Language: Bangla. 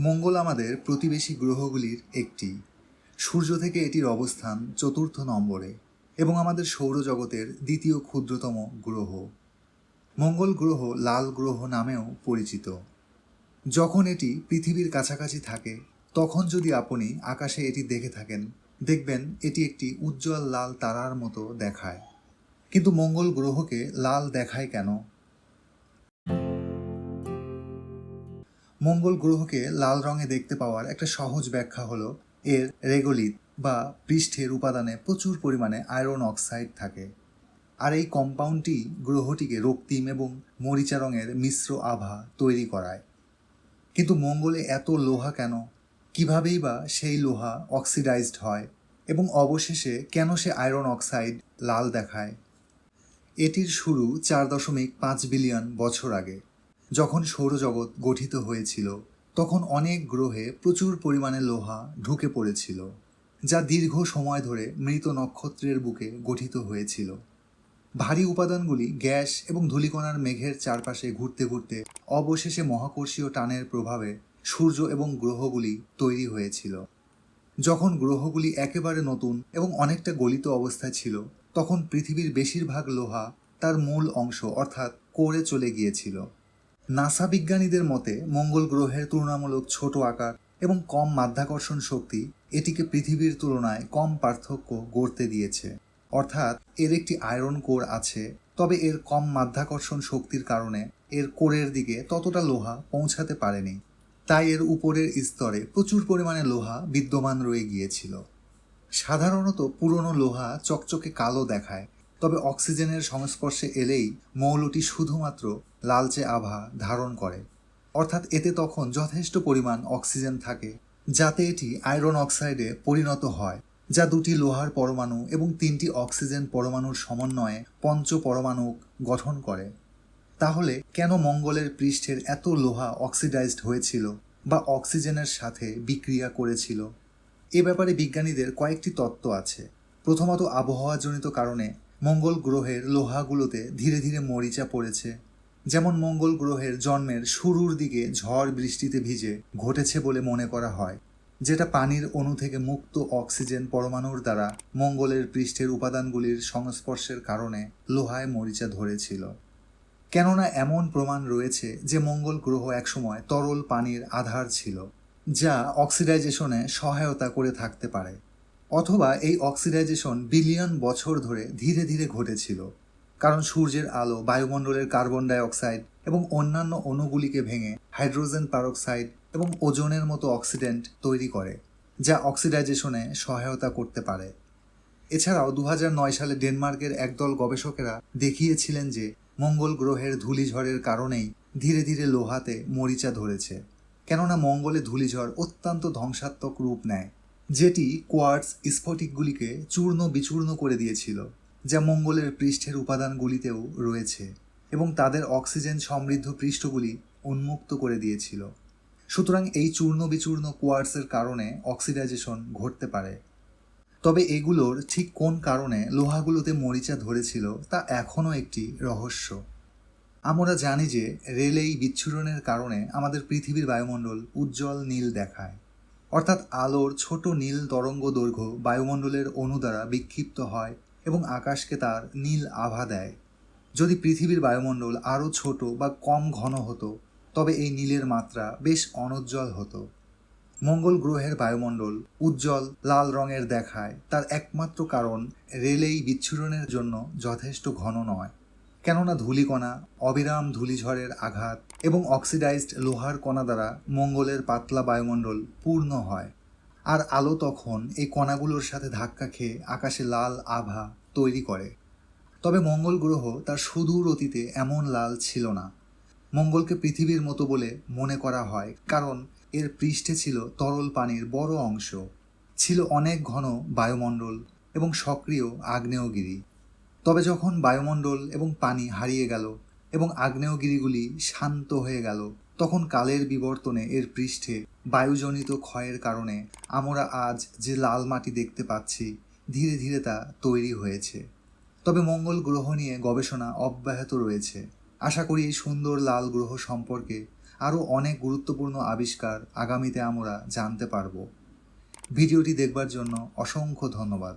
মঙ্গল আমাদের প্রতিবেশী গ্রহগুলির একটি। সূর্য থেকে এটির অবস্থান চতুর্থ নম্বরে এবং আমাদের সৌরজগতের দ্বিতীয় ক্ষুদ্রতম গ্রহ। মঙ্গল গ্রহ লাল গ্রহ নামেও পরিচিত। যখন এটি পৃথিবীর কাছাকাছি থাকে, তখন যদি আপনি আকাশে এটি দেখে থাকেন, দেখবেন এটি একটি উজ্জ্বল লাল তারার মতো দেখায়। কিন্তু মঙ্গল গ্রহকে লাল দেখায় কেন? মঙ্গল গ্রহকে লাল রঙে দেখতে পাওয়ার একটা সহজ ব্যাখ্যা হলো এর রেগোলিত বা পৃষ্ঠের উপাদানে প্রচুর পরিমাণে আয়রন অক্সাইড থাকে। আর এই কম্পাউন্ডটি গ্রহটিকে রক্তিম এবং মরিচা রঙের মিশ্র আভা তৈরি করায়। কিন্তু মঙ্গলে এত লোহা কেন? কিভাবেই বা সেই লোহা অক্সিডাইজড হয়? এবং অবশেষে কেন সে আয়রন অক্সাইড লাল দেখায়? এটির শুরু চার দশমিক পাঁচ বিলিয়ন বছর আগে। যখন সৌরজগৎ গঠিত হয়েছিল, তখন অনেক গ্রহে প্রচুর পরিমাণে লোহা ঢুকে পড়েছিল, যা দীর্ঘ সময় ধরে মৃত নক্ষত্রের বুকে গঠিত হয়েছিল। ভারী উপাদানগুলি গ্যাস এবং ধূলিকণার মেঘের চারপাশে ঘুরতে ঘুরতে অবশেষে মহাকর্ষীয় টানের প্রভাবে সূর্য এবং গ্রহগুলি তৈরি হয়েছিল। যখন গ্রহগুলি একেবারে নতুন এবং অনেকটা গলিত অবস্থায় ছিল, তখন পৃথিবীর বেশিরভাগ লোহা তার মূল অংশ অর্থাৎ কোরে চলে গিয়েছিল। নাসা বিজ্ঞানীদের মতে, মঙ্গল গ্রহের তুলনামূলক ছোট আকার এবং কম মাধ্যাকর্ষণ শক্তি এটিকে পৃথিবীর তুলনায় কম পার্থক্য গড়তে দিয়েছে। অর্থাৎ, এর একটি আয়রন কোর আছে, তবে এর কম মাধ্যাকর্ষণ শক্তির কারণে এর কোরের দিকে ততটা লোহা পৌঁছাতে পারেনি। তাই এর উপরের স্তরে প্রচুর পরিমাণে লোহা বিদ্যমান রয়ে গিয়েছিল। সাধারণত পুরনো লোহা চকচকে কালো দেখায় তবে অক্সিজেনের সংস্পর্শে এলেই মৌলটি শুধুমাত্র লালচে আভা ধারণ করে। অর্থাৎ এতে তখন যথেষ্ট পরিমাণ অক্সিজেন থাকে, যাতে এটি আয়রন অক্সাইডে পরিণত হয়, যা দুটি লোহার পরমাণু এবং তিনটি অক্সিজেন পরমাণুর সমন্বয়ে পঞ্চ পরমাণু গঠন করে। তাহলে কেন মঙ্গলের পৃষ্ঠের এত লোহা অক্সিডাইজড হয়েছিল বা অক্সিজেনের সাথে বিক্রিয়া করেছিল? এ ব্যাপারে বিজ্ঞানীদের কয়েকটি তত্ত্ব আছে। প্রথমত আবহাওয়াজনিত কারণে মঙ্গল গ্রহের লোহাগুলোতে ধীরে ধীরে মরিচা পড়েছে। যেমন মঙ্গল গ্রহের জন্মের শুরুর দিকে ঝড় বৃষ্টিতে ভিজে ঘটেছে বলে মনে করা হয়, যেটা পানির অণু থেকে মুক্ত অক্সিজেন পরমাণুর দ্বারা মঙ্গলের পৃষ্ঠের উপাদানগুলির সংস্পর্শের কারণে লোহায় মরিচা ধরেছিল। কেননা এমন প্রমাণ রয়েছে যে মঙ্গল গ্রহ একসময় তরল পানির আধার ছিল, যা অক্সিডাইজেশনে সহায়তা করে থাকতে পারে। অথবা এই অক্সিডাইজেশন বিলিয়ন বছর ধরে ধীরে ধীরে ঘটেছিল, কারণ সূর্যের আলো, বায়ুমণ্ডলের কার্বন ডাইঅক্সাইড এবং অন্যান্য অণুগুলিকে ভেঙে হাইড্রোজেন পারক্সাইড এবং ওজনের মতো অক্সিডেন্ট তৈরি করে, যা অক্সিডাইজেশনে সহায়তা করতে পারে। এছাড়াও দু সালে ডেনমার্কের একদল গবেষকেরা দেখিয়েছিলেন যে মঙ্গল গ্রহের ধূলিঝড়ের কারণেই ধীরে ধীরে লোহাতে মরিচা ধরেছে, কেননা মঙ্গলে ধূলিঝড় অত্যন্ত ধ্বংসাত্মক রূপ নেয়। যেটি কোয়ার্টস স্ফটিকগুলিকে চূর্ণ বিচূর্ণ করে দিয়েছিল, যা মঙ্গলের পৃষ্ঠের উপাদানগুলিতেও রয়েছে, এবং তাদের অক্সিজেন সমৃদ্ধ পৃষ্ঠগুলি উন্মুক্ত করে দিয়েছিল। সুতরাং এই চূর্ণ বিচূর্ণ কোয়ার্টসের কারণে অক্সিডাইজেশন ঘটতে পারে। তবে এগুলোর ঠিক কোন কারণে লোহাগুলোতে মরিচা ধরেছিল, তা এখনও একটি রহস্য। আমরা জানি যে রেলেই বিচ্ছুরণের কারণে আমাদের পৃথিবীর বায়ুমণ্ডল উজ্জ্বল নীল দেখায়। অর্থাৎ আলোর ছোট নীল তরঙ্গ দৈর্ঘ্য বায়ুমণ্ডলের অণু দ্বারা বিক্ষিপ্ত হয় এবং আকাশকে তার নীল আভা দেয়। যদি পৃথিবীর বায়ুমণ্ডল আরও ছোট বা কম ঘন হতো, তবে এই নীলের মাত্রা বেশ অনুজ্জ্বল হতো। মঙ্গল গ্রহের বায়ুমণ্ডল উজ্জ্বল, লাল রঙের দেখায়, তার একমাত্র কারণ রেলেই বিচ্ছুরণের জন্য যথেষ্ট ঘন নয়। কেননা ধূলিকণা, অবিরাম ধূলিঝড়ের আঘাত এবং অক্সিডাইজড লোহার কণা দ্বারা মঙ্গলের পাতলা বায়ুমণ্ডল পূর্ণ হয়। আর আলো তখন এই কণাগুলোর সাথে ধাক্কা খেয়ে আকাশে লাল আভা তৈরি করে। তবে মঙ্গল গ্রহ তার সুদূর অতীতে এমন লাল ছিল না। মঙ্গলকে পৃথিবীর মতো বলে মনে করা হয়, কারণ এর পৃষ্ঠে ছিল তরল পানির বড় অংশ। ছিল অনেক ঘন বায়ুমণ্ডল এবং সক্রিয় আগ্নেয়গিরি। তবে যখন বায়ুমণ্ডল এবং পানি হারিয়ে গেল এবং আগ্নেয়গিরিগুলি শান্ত হয়ে গেল, তখন কালের বিবর্তনে এর পৃষ্ঠে বায়ুজনিত ক্ষয়ের কারণে আমরা আজ যে লাল মাটি দেখতে পাচ্ছি, ধীরে ধীরে তা তৈরি হয়েছে। তবে মঙ্গল গ্রহ নিয়ে গবেষণা অব্যাহত রয়েছে। আশা করি এই সুন্দর লাল গ্রহ সম্পর্কে আরও অনেক গুরুত্বপূর্ণ আবিষ্কার আগামীতে আমরা জানতে পারব। ভিডিওটি দেখবার জন্য অসংখ্য ধন্যবাদ।